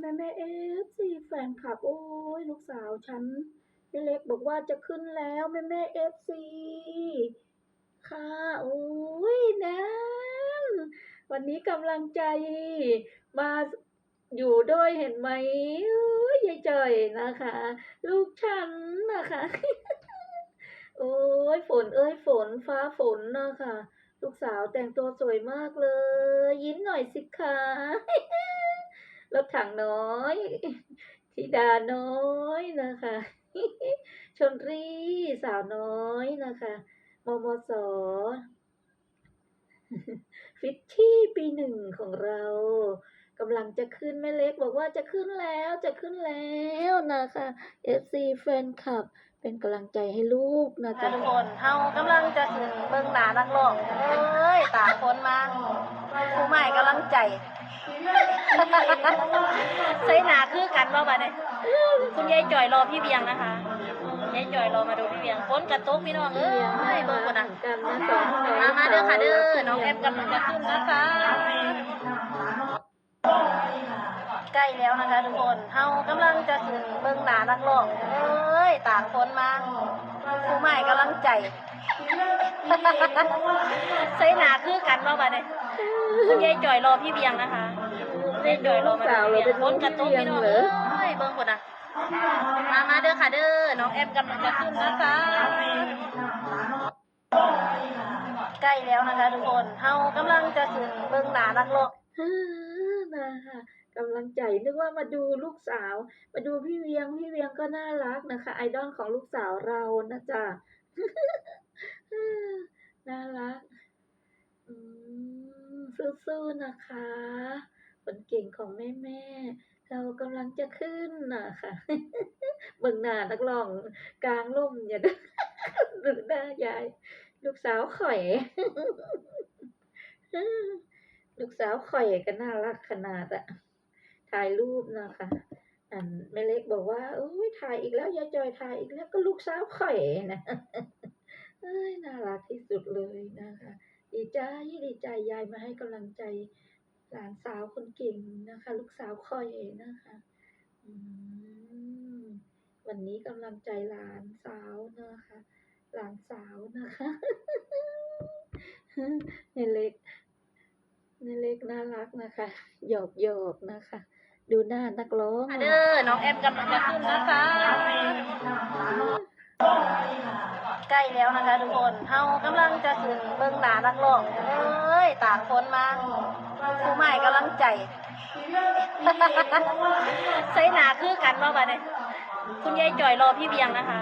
แม่แม่เอฟซีแฟนคลับ โอ้ยลูกสาวฉันแม่เล็กบอกว่าจะขึ้นแล้วแม่แม่เอฟซีค่ะ โอ้ยนะวันนี้กำลังใจมาอยู่ด้วยเห็นไหมยยายจ่อยนะคะ ลูกฉันนะคะ โอ้ยฝนเอ้ยฝนฟ้าฝนนะคะ ลูกสาวแต่งตัวสวยมากเลย ยิ้มหน่อยสิคะ รถถังน้อยธิดาน้อยนะคะ ชนรีสาวน้อยนะคะมมสฟิตที่ปีหนึ่งของเรากำลังจะขึ้นแม่เล็กบอกว่าจะขึ้นแล้วจะขึ้นแล้วนะคะ FC แฟนคลับ เป็นกำลังใจให้ลูกนะจ๊ะทุกคนเฮากำลังจะถึงเบิ่งหน้านักร้องเอ้ยตากคนมา ผู้ใหม่กำลังใจ ใส่หนาคือกันบ่บัดนี้คุณยายจ่อยรอพี่เบียงนะคะยายจ่อยรอมาดูพี่เบียงฝนกระตกพี่น้องเอ้ยเบิ่งคนน่ะกันนะสองน้องมามาเด้อค่ะเด้อน้องแอมกำลังจะขึ้นนะคะใกล้แล้วนะคะทุกคน เฮากำลังจะถึงเบิ่งหน้านักร้องเอ้ยตากคนมาผู้ใหม่กำ ลังใจ ใส่หนาคือกันบ่บัดนี้คุณยายจ่อยรอพี่เบียงนะคะยายจ่อยรอมาสาวดูเราพี่เป็นเบียงฝนกระตกเพียงพี่น้องเหรเอ้อยเบิ่งคนน่ะมามาเด้อค่ะเด้อ น้องแอมกำลังจะขึ้นนะคะ ใกล้แล้วนะคะทุกคนเฮากำลังจะถึงเบิ่งหน้านักร้องฮ่านะคะกำลังใจนึกว่ามาดูลูกสาว มาดูพี่เวียง พี่เวียงก็น่ารักนะคะ ไอดอลของลูกสาวเรานะจ๊ะ น่ารัก อืมสู้ๆนะคะคนเก่งของแม่แม่ๆเรากำลังจะขึ้นนะคะเบิ่งหน้านักร้องกลางร่มอย่าดูหน้ายาย ลูกสาวข่อย ลูกสาวข่อยก็น่ารักขนาดอะถ่ายรูปนะคะ อันแม่เล็กบอกว่าโอ้ยถ่ายอีกแล้วยายจอยถ่ายอีกแล้วก็ลูกสาวข่อยนะเอ้ยน่ารักที่สุดเลยนะคะ ดีใจดีใจยายมาให้กำลังใจหลานสาวคนเก่งนะคะ ลูกสาวข่อยนะคะวันนี้กำลังใจหลานสาวนะคะ หลานสาวนะคะเนเล็กเนเล็กน่ารักนะคะหยอกหยอกนะคะ ดูหน้านักร้องเด้อน้องแอมกำลังจะขึ้นนะคะ ใกล้แล้วนะคะทุกคนเฮากำลังจะขึ้นเบื้องหน้านักร้องเอ้ยตากคนมาผู้ใหม่กำลังใจ ใส่หนาคือกันบ่บัดนี้คุณยายจ่อยรอพี่เบียงนะคะ